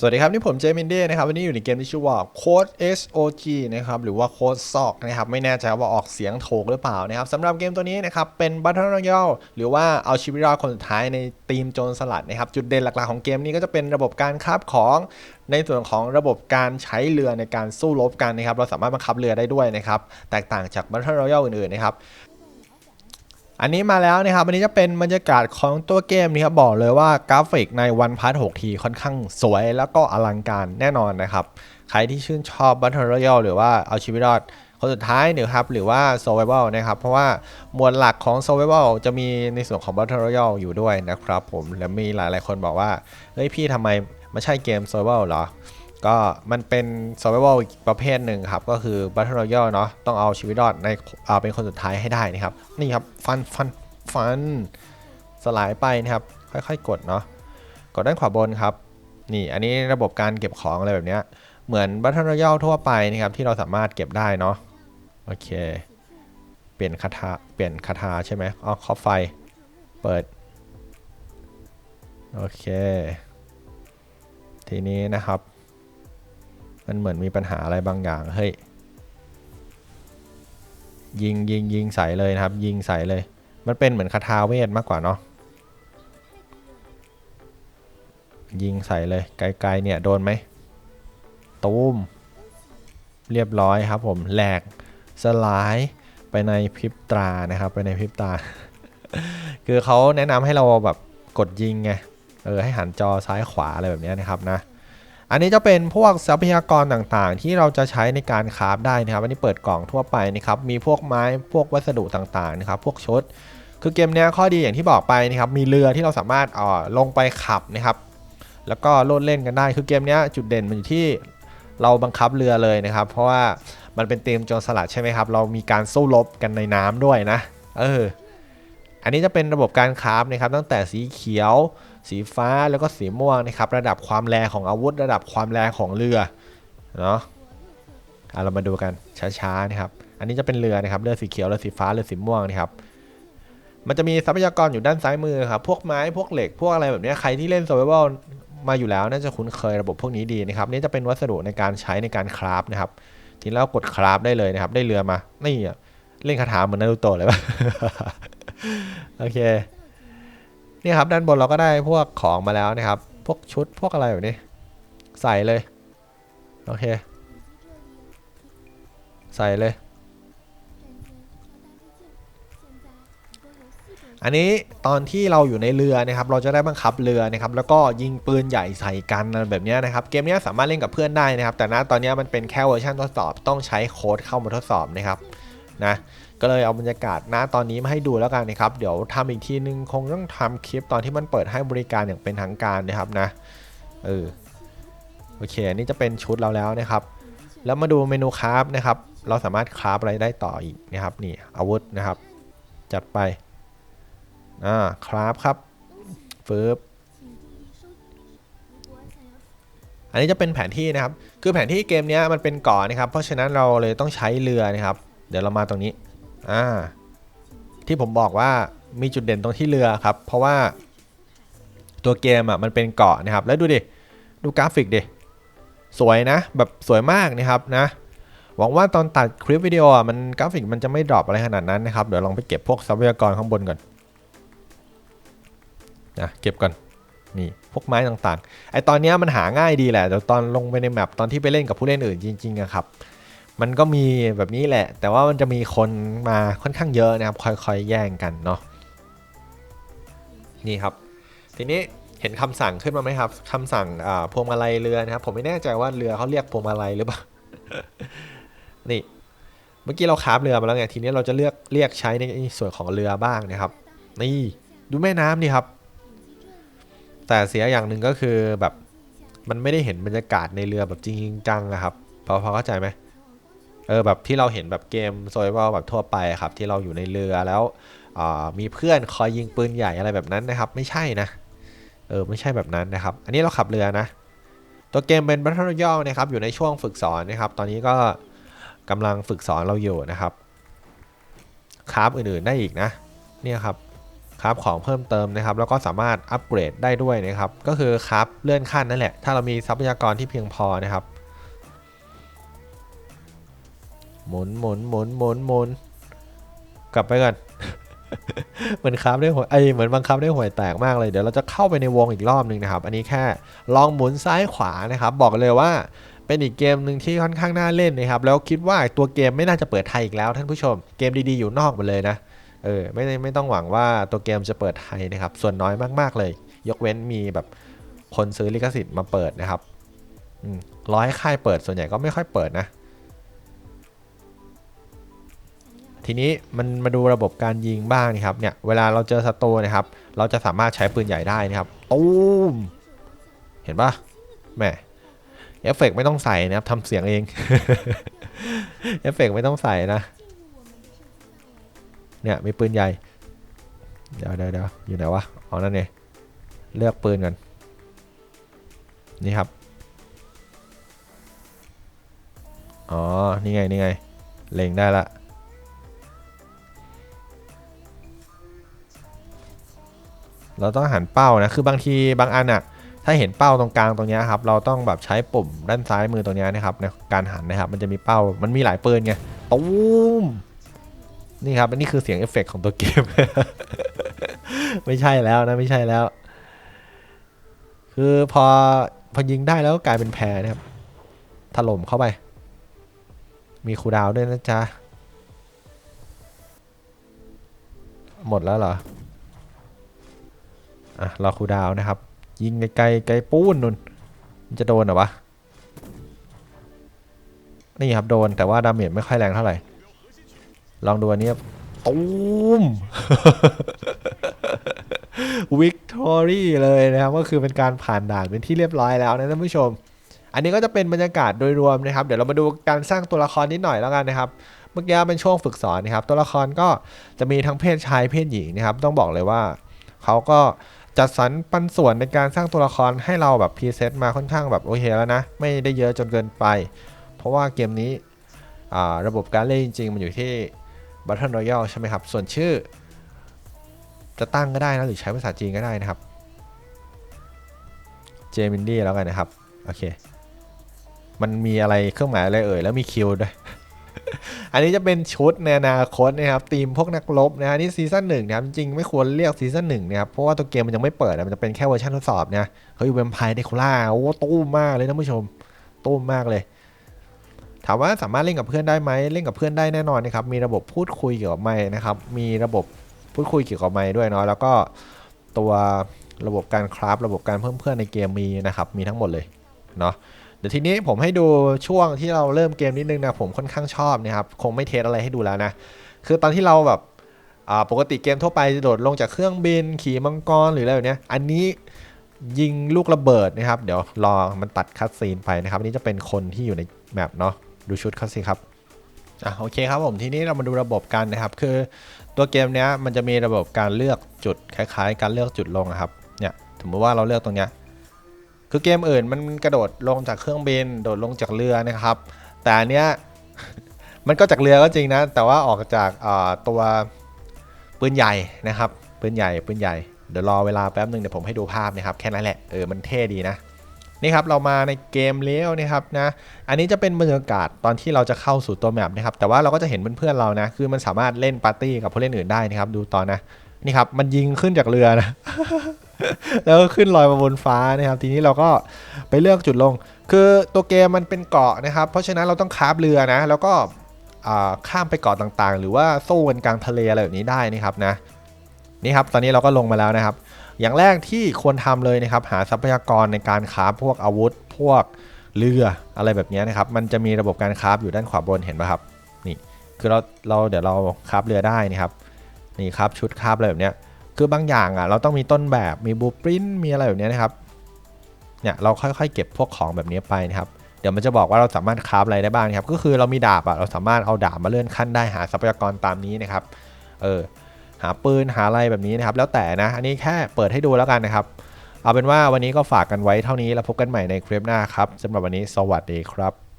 สวัสดีครับ นี่ผมเจมินเด้นะครับ วันนี้อยู่ในเกมที่ชื่อว่า Code SOG นะครับ หรือว่า Code SOG นะครับ ไม่แน่ใจว่าออกเสียงถูกหรือเปล่านะครับสำหรับเกมตัวนี้นะครับ เป็น Battle Royale หรือว่าเอาชีวิตรอดคนสุดท้ายในทีมโจรสลัดนะครับ จุดเด่นหลักๆของเกมนี้ก็จะเป็นระบบการคาบของในส่วนของระบบการใช้เรือในการสู้รบกันนะครับ เราสามารถบังคับเรือได้ด้วยนะครับ แตกต่างจาก Battle Royale อื่นๆนะครับ อันนี้มาแล้วนะครับอันนี้จะเป็นบรรยากาศของตัวเกมนี่ครับบอกเลยว่ากราฟิกในวันพาร์ท6ทีค่อนข้างสวยแล้วก็อลังการแน่นอนนะครับ ใครที่ชื่นชอบ Battle Royale หรือว่าเอาชีวิตรอดคนสุดท้ายนี่ยครับหรือว่า Survival นะครับ เพราะว่ามวลหลักของ Survival จะมีในส่วนของ Battle Royale อยู่ด้วยนะครับผมและมีหลายๆคนบอกว่าเฮ้ยพี่ทำไมไม่ใช่เกม Survival เหรอ ก็มันเป็น survival อีกประเภทหนึ่งครับ ก็คือ battle royale เนาะต้องเอาชีวิตรอดในอ่าเป็นคนสุดท้ายให้ได้นะครับ นี่ครับ ฟันฟันฟันสลายไปนะครับ ค่อยๆ กดเนาะกดด้านขวาบนครับ นี่อันนี้ระบบการเก็บของอะไรแบบเนี้ยเหมือน battle royale ทั่วไปนะครับ ที่เราสามารถเก็บได้เนาะโอเค เปลี่ยนคาถาเปลี่ยนคาถาใช่ไหมอ๋อครอบไฟเปิดโอเค ทีนี้นะครับ มันเหมือนมีปัญหาอะไรบางอย่างเฮ้ยยิงยิงยิงใส่เลยนะครับ ยิงใส่เลย มันเป็นเหมือนคาถาเวทมากกว่าเนาะยิงใส่เลยไกลๆเนี่ยโดนไหมตูมเรียบร้อยครับผมแหลกสลายไปในพริบตานะครับ ไปในพริบตา คือเขาแนะนำให้เราแบบกดยิงไงเออให้หันจอซ้ายขวาอะไรแบบนี้นะครับนะ อันนี้จะเป็นพวกทรัพยากรต่างๆ ที่เราจะใช้ในการคราฟได้นะครับ อันนี้เปิดกล่องทั่วไปนะครับ มีพวกไม้พวกวัสดุต่างๆนะครับ พวกชุด คือเกมเนี้ยข้อดีอย่างที่บอกไปนะครับ มีเรือที่เราสามารถอ่อลงไปขับนะครับ แล้วก็โลดเล่นกันได้ คือเกมเนี้ยจุดเด่นมันอยู่ที่เราบังคับเรือเลยนะครับ เพราะว่ามันเป็นเตมโจรสลัดใช่ไหมครับ เรามีการสู้รบกันในน้ำด้วยนะ เออ อันนี้จะเป็นระบบการคราฟนะครับ ตั้งแต่สีเขียว สีฟ้าแล้วก็สีม่วงนะครับ ระดับความแรงของอาวุธ ระดับความแรงของเรือเนาะอะเรามาดูกันช้าๆนะครับ อันนี้จะเป็นเรือนะครับเรือสีเขียวเรือสีฟ้าเรือสีม่วงนะครับ มันจะมีทรัพยากรอยู่ด้านซ้ายมือครับ พวกไม้พวกเหล็กพวกอะไรแบบนี้ใครที่เล่น survival มาอยู่แล้วน่าจะคุ้นเคยระบบพวกนี้ดีนะครับนี่จะเป็นวัสดุในการใช้ในการคราฟนะครับ ทีนี้เรากดคราฟได้เลยนะครับ ได้เรือมานี่เล่นคาถาเหมือนนารูโตะเลยปะโอเค นี่ครับด้านบนเราก็ได้พวกของมาแล้วนะครับ พวกชุดพวกอะไรแบบนี้ ใส่เลย โอเค ใส่เลย อันนี้ตอนที่เราอยู่ในเรือนะครับ เราจะได้บังคับเรือนะครับ แล้วก็ยิงปืนใหญ่ใส่กันแบบนี้นะครับ เกมนี้สามารถเล่นกับเพื่อนได้นะครับ แต่ณตอนนี้มันเป็นแค่เวอร์ชันทดสอบ ต้องใช้โค้ดเข้ามาทดสอบนะครับ นะก็เลยเอาบรรยากาศณตอนนี้มาให้ดูแล้วกันนะครับ เดี๋ยวทำอีกทีนึงคงต้องทำคลิปตอนที่มันเปิดให้บริการอย่างเป็นทางการนะครับนะเออโอเคอันนี้จะเป็นชุดเราแล้วนะครับ แล้วมาดูเมนูคราฟนะครับ เราสามารถคราฟอะไรได้ต่ออีกนะครับนี่อาวุธนะครับ จัดไปอ่าคราฟครับฟืบอันนี้จะเป็นแผนที่นะครับ คือแผนที่เกมนี้มันเป็นเกาะนะครับ เพราะฉะนั้นเราเลยต้องใช้เรือนะครับ เดี๋ยวเรามาตรงนี้อ่าที่ผมบอกว่ามีจุดเด่นตรงที่เรือครับ เพราะว่าตัวเกมอะมันเป็นเกาะนะครับ แล้วดูดิ ดูกราฟิกดิ สวยนะ แบบสวยมากนะครับนะ หวังว่าตอนตัดคลิปวิดีโออะมันกราฟิกมันจะไม่ดรอปอะไรขนาดนั้นนะครับ เดี๋ยวลองไปเก็บพวกทรัพยากรข้างบนก่อนนะเก็บก่อนนี่พวกไม้ต่างๆ ไอตอนนี้มันหาง่ายดีแหละแต่ตอนลงไปในแมปตอนที่ไปเล่นกับผู้เล่นอื่นจริงๆอะครับ มันก็มีแบบนี้แหละ แต่ว่ามันจะมีคนมาค่อนข้างเยอะนะครับ ค่อยๆ แย่งกันเนาะนี่ครับ ทีนี้เห็นคำสั่งขึ้นมาไหมครับคำสั่งพวงมาลัยเรือนะครับ ผมไม่แน่ใจว่าเรือเขาเรียกพวงมาลัยหรือเปล่านี่ เมื่อกี้เราคาฟเรือมาแล้วไงทีนี้เราจะเลือกเรียกใช้ในส่วนของเรือบ้างนะครับ นี่ดูแม่น้ำนี่ครับ แต่เสียอย่างหนึ่งก็คือแบบมันไม่ได้เห็นบรรยากาศในเรือแบบจริงจังอะครับพอพอเข้าใจไหม เออแบบที่เราเห็นแบบเกมโซยว่าแบบทั่วไปครับ ที่เราอยู่ในเรือแล้วอ่ามีเพื่อนคอยยิงปืนใหญ่อะไรแบบนั้นนะครับ ไม่ใช่นะเออไม่ใช่แบบนั้นนะครับ อันนี้เราขับเรือนะ ตัวเกมเป็น Battle Royale นะครับอยู่ในช่วงฝึกสอนนะครับ ตอนนี้ก็กำลังฝึกสอนเราอยู่นะครับคราฟอื่นๆได้อีกนะเนี่ยครับคราฟของเพิ่มเติมนะครับ แล้วก็สามารถอัปเกรดได้ด้วยนะครับ ก็คือคราฟเลื่อนขั้นนั่นแหละ ถ้าเรามีทรัพยากรที่เพียงพอนะครับ หมุนหมุนหมุนหมุนหมุนกลับไปก่อน เหมือนคราฟได้หัวไอเหมือนบังคับได้หวยแตกมากเลยเดี๋ยวเราจะเข้าไปในวงอีกรอบหนึ่งนะครับ อันนี้แค่ลองหมุนซ้ายขวานะครับ บอกเลยว่าเป็นอีกเกมหนึ่งที่ค่อนข้างน่าเล่นนะครับ แล้วคิดว่าตัวเกมไม่น่าจะเปิดไทยอีกแล้วท่านผู้ชม เกมดีๆอยู่นอกหมดเลยนะ เออไม่ไม่ต้องหวังว่าตัวเกมจะเปิดไทยนะครับ ส่วนน้อยมากๆเลย ยกเว้นมีแบบคนซื้อลิขสิทธิ์มาเปิดนะครับร้อยค่ายเปิดส่วนใหญ่ก็ไม่ค่อยเปิดนะ ทีนี้มันมาดูระบบการยิงบ้างนะครับเนี่ยเวลาเราเจอศัตรูนะครับ เราจะสามารถใช้ปืนใหญ่ได้นะครับตูมเห็นปะแหมเอฟเฟกต์ไม่ต้องใส่นะครับทำเสียงเองเอฟเฟกต์ไม่ต้องใส่นะ เนี่ยมีปืนใหญ่ เดี๋ยวเดี๋ยวเดี๋ยวอยู่ไหนวะเอานั่นเองเลือกปืนก่อนนี่ครับอ๋อนี่ไงนี่ไงเล็งได้ละ เราต้องหันเป้านะ คือบางทีบางอันอะถ้าเห็นเป้าตรงกลางตรงนี้ครับ เราต้องแบบใช้ปุ่มด้านซ้ายมือตรงนี้นะครับในการหันนะครับ มันจะมีเป้า มันมีหลายปืนไง ตูมนี่ครับ อันนี้คือเสียงเอฟเฟกต์ของตัวเกม ไม่ใช่แล้วนะ ไม่ใช่แล้ว คือพอพอยิงได้แล้วก็กลายเป็นแพรนะครับ ถล่มเข้าไป มีคูดาวด้วยนะจ๊ะ หมดแล้วเหรอ อะรอคูดาวนะครับ ยิงไกลๆไกลปูนนุ่นจะโดนเหรอวะนี่ครับโดนแต่ว่าดาเมจไม่ค่อยแรงเท่าไหร่ ลองดูอันนี้ตูมวิกตอรี่เลยนะครับก็คือเป็นการผ่านด่านเป็นที่เรียบร้อยแล้วนะท่านผู้ชม อันนี้ก็จะเป็นบรรยากาศโดยรวมนะครับ เดี๋ยวเรามาดูการสร้างตัวละครนิดหน่อยแล้วกันนะครับ เมื่อกี้เป็นช่วงฝึกสอนนะครับ ตัวละครก็จะมีทั้งเพศชายเพศหญิงนะครับ ต้องบอกเลยว่าเขาก็ จัดสรรปันส่วนในการสร้างตัวละครให้เราแบบพรีเซตมาค่อนข้างแบบโอเคแล้วนะ ไม่ได้เยอะจนเกินไป เพราะว่าเกมนี้ระบบการเล่นจริง ๆ มันอยู่ที่ Battle Royale ใช่ไหมครับ ส่วนชื่อ จะตั้งก็ได้นะ หรือใช้ภาษาจีนก็ได้นะครับเจมินดี้แล้วกันนะครับ โอเค มันมีอะไรเครื่องหมายอะไรเอ่ย แล้วมีคิวด้วย อันนี้จะเป็นชุดในอนาคตนะครับทีมพวกนักรบนะฮะนี่ซีซั่นหนึ่งนะครับจริงไม่ควรเรียกซีซั่นหนึ่งนะครับเพราะว่าตัวเกมมันยังไม่เปิดอะมันจะเป็นแค่เวอร์ชันทดสอบนะเฮ้ยเวมไพร์เดคูล่าโอ้ตู้มมากเลยท่านผู้ชมตู้มมากเลยถามว่าสามารถเล่นกับเพื่อนได้ไหมเล่นกับเพื่อนได้แน่นอนนะครับ มีระบบพูดคุยเกี่ยวกับไมค์นะครับ มีระบบพูดคุยเกี่ยวกับไมค์ด้วยเนาะแล้วก็ตัวระบบการคราฟระบบการเพิ่มเพื่อนในเกมมีนะครับ มีทั้งหมดเลยเนาะ เดี๋ยวทีนี้ผมให้ดูช่วงที่เราเริ่มเกมนิดนึงนะผมค่อนข้างชอบนะครับคงไม่เทสอะไรให้ดูแล้วนะคือตอนที่เราแบบปกติเกมทั่วไปจะโดดลงจากเครื่องบิน ขี่มังกรหรืออะไรแบบเนี้ยอันนี้ยิงลูกระเบิดนะครับ เดี๋ยวรอมันตัดคัดซีนไปนะครับอันนี้จะเป็นคนที่อยู่ในแมปเนาะดูชุดเขาสิครับอะโอเคครับผมทีนี้เรามาดูระบบกันนะครับ คือตัวเกมเนี้ยมันจะมีระบบการเลือกจุดคล้าย ๆ การเลือกจุดลงอะครับเนี่ยสมมติว่าเราเลือกตรงเนี้ย คือเกมอื่นมันกระโดดลงจากเครื่องบิน โดดลงจากเรือนะครับ แต่อันเนี้ยมันก็จากเรือก็จริงนะ แต่ว่าออกจากาตัวปืนใหญ่นะครับปืนใหญ่ปืนใหญ่เดี๋ยวรอเวลาแป๊บหนึ่งเดี๋ยวผมให้ดูภาพนะครับแค่นั้นแหละเออมันเท่ดีนะนี่ครับเรามาในเกมเลี้ยวนะครับนะอันนี้จะเป็นบรรยากาศตอนที่เราจะเข้าสู่ตัวแมปนะครับแต่ว่าเราก็จะเห็นเพื่อนๆเรานะ คือมันสามารถเล่นปาร์ตี้กับผู้เล่นอื่นได้นะครับ ดูตอนนะนี่ครับมันยิงขึ้นจากเรือนะ แล้วขึ้นลอยมาบนฟ้านะครับ ทีนี้เราก็ไปเลือกจุดลง คือตัวเกมมันเป็นเกาะนะครับ เพราะฉะนั้นเราต้องคาบเรือนะ แล้วก็ข้ามไปเกาะต่างๆ หรือว่าสู้กันกลางทะเลอะไรแบบนี้ได้นะครับนะ นี่ครับ ตอนนี้เราก็ลงมาแล้วนะครับ อย่างแรกที่ควรทำเลยนะครับ หาทรัพยากรในการคาฟพวกอาวุธ พวกเรืออะไรแบบนี้นะครับ มันจะมีระบบการคาฟอยู่ด้านขวาบนเห็นไหมครับ นี่ คือเราเราเดี๋ยวเราคาฟเรือได้นะครับ นี่ครับชุดคาฟอะไรแบบเนี้ย คือบางอย่างอะเราต้องมีต้นแบบมีบูปรินมีอะไรแบบเนี้ยนะครับเนี่ยเราค่อยๆ เก็บพวกของแบบนี้ไปนะครับเดี๋ยวมันจะบอกว่าเราสามารถคราฟอะไรได้บ้างครับ ก็คือเรามีดาบอะเราสามารถเอาดาบมาเลื่อนขั้นได้หาทรัพยากรตามนี้นะครับ เออหาปืนหาอะไรแบบนี้นะครับ แล้วแต่นะอันนี้แค่เปิดให้ดูแล้วกันนะครับ เอาเป็นว่าวันนี้ก็ฝากกันไว้เท่านี้แล้วพบกันใหม่ในคลิปหน้าครับสำหรับวันนี้สวัสดีครับ